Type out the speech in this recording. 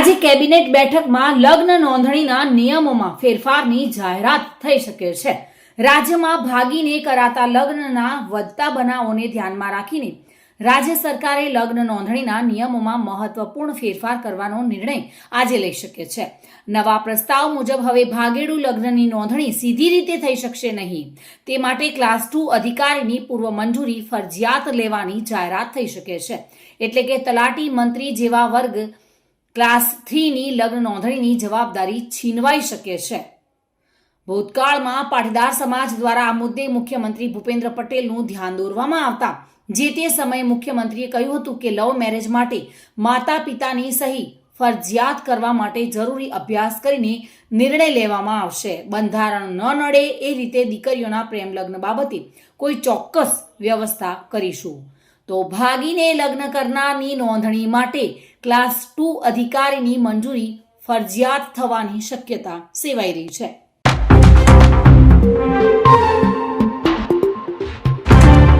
આજે કેબિનેટ બેઠકમાં લગ્ન નોંધણીના નિયમોમાં ફેરફારની જાહેરાત થઈ શકે છે. રાજ્યમાં ભાગીને કરાતા લગ્નના વધતા બનાવોને ધ્યાનમાં રાખીને રાજ્ય સરકારે લગ્ન નોંધણીના નિયમોમાં મહત્વપૂર્ણ ફેરફાર કરવાનો નિર્ણય આજે લઈ શકે છે. નવા પ્રસ્તાવ મુજબ હવે ભાગેડુ લગ્નની નોંધણી સીધી રીતે થઈ શકશે નહીં. તે માટે ક્લાસ ટુ અધિકારીની પૂર્વ મંજૂરી ફરજિયાત લેવાની જાહેરાત થઈ શકે છે. એટલે કે તલાટી મંત્રી જેવા વર્ગ ક્લાસ થ્રીની લગ્ન નોંધણીની જવાબદારી છીનવાઈ શકે છે. ભૂતકાળમાં પાટીદાર સમાજ દ્વારા આ મુદ્દે મુખ્યમંત્રી ભૂપેન્દ્ર પટેલનું ધ્યાન દોરવામાં આવતા, જે તે સમયે મુખ્યમંત્રીએ કહ્યું હતું કે લવ મેરેજ માટે માતા પિતાની સહી ફરજિયાત કરવા માટે જરૂરી અભ્યાસ કરીને નિર્ણય લેવામાં આવશે. બંધારણ ન નડે એ રીતે દીકરીઓના પ્રેમ લગ્ન બાબતે કોઈ ચોક્કસ વ્યવસ્થા કરીશું. તો ભાગીને લગ્ન કરનારની નોંધણી માટે ક્લાસ ટુ અધિકારીની મંજૂરી ફરજિયાત થવાની શક્યતા સેવાઈ રહી છે.